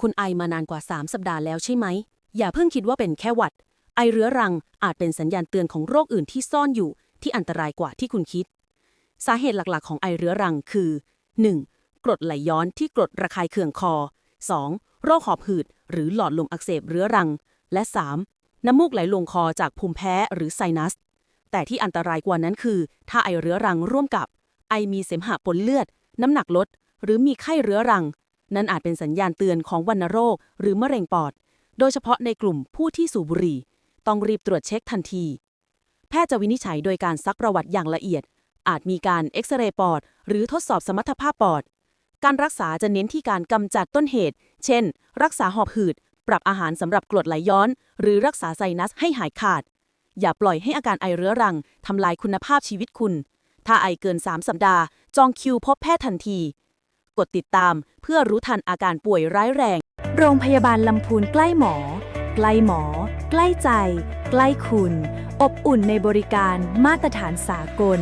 คุณไอมานานกว่า 3 สัปดาห์แล้วใช่ไหม อย่าเพิ่งคิดว่าเป็นแค่หวัด ไอเรื้อรังอาจเป็นสัญญาณเตือนของโรคอื่นที่ซ่อนอยู่ที่อันตรายกว่าที่คุณคิด สาเหตุหลักๆ ของไอเรื้อรังคือ 1. กรดไหลย้อนที่กรดระคายเคืองคอ 2. โรคหอบหืด หรือหลอดลมอักเสบเรื้อรัง และ 3. น้ำมูกไหลลงคอจากภูมิแพ้หรือไซนัส แต่ที่อันตรายกว่านั้นคือ ถ้าไอเรื้อรังร่วมกับ ไอมีเสมหะปนเลือด น้ำหนักลด หรือมีไข้เรื้อรัง นั่นอาจเป็นสัญญาณเตือนของวัณโรค หรือมะเร็งปอด โดยเฉพาะในกลุ่มผู้ที่สูบบุหรี่ ต้องรีบตรวจเช็คทันที แพทย์จะวินิจฉัยโดยการซักประวัติอย่างละเอียด อาจมีการเอ็กซเรย์ปอด หรือทดสอบสมรรถภาพปอด การรักษาจะเน้นที่การกำจัดต้นเหตุ เช่น รักษาหอบหืด ปรับอาหารสำหรับกรดไหลย้อน หรือรักษาไซนัสให้หายขาด อย่าปล่อยให้อาการไอเรื้อรังทำลายคุณภาพชีวิตคุณ ถ้าไอเกิน 3 สัปดาห์ จองคิวพบแพทย์ทันที กดติดตาม เพื่อรู้ทันอาการป่วยร้ายแรง โรงพยาบาลลำพูนใกล้หมอ ใกล้หมอ ใกล้ใจ ใกล้คุณ อบอุ่นในบริการมาตรฐานสากล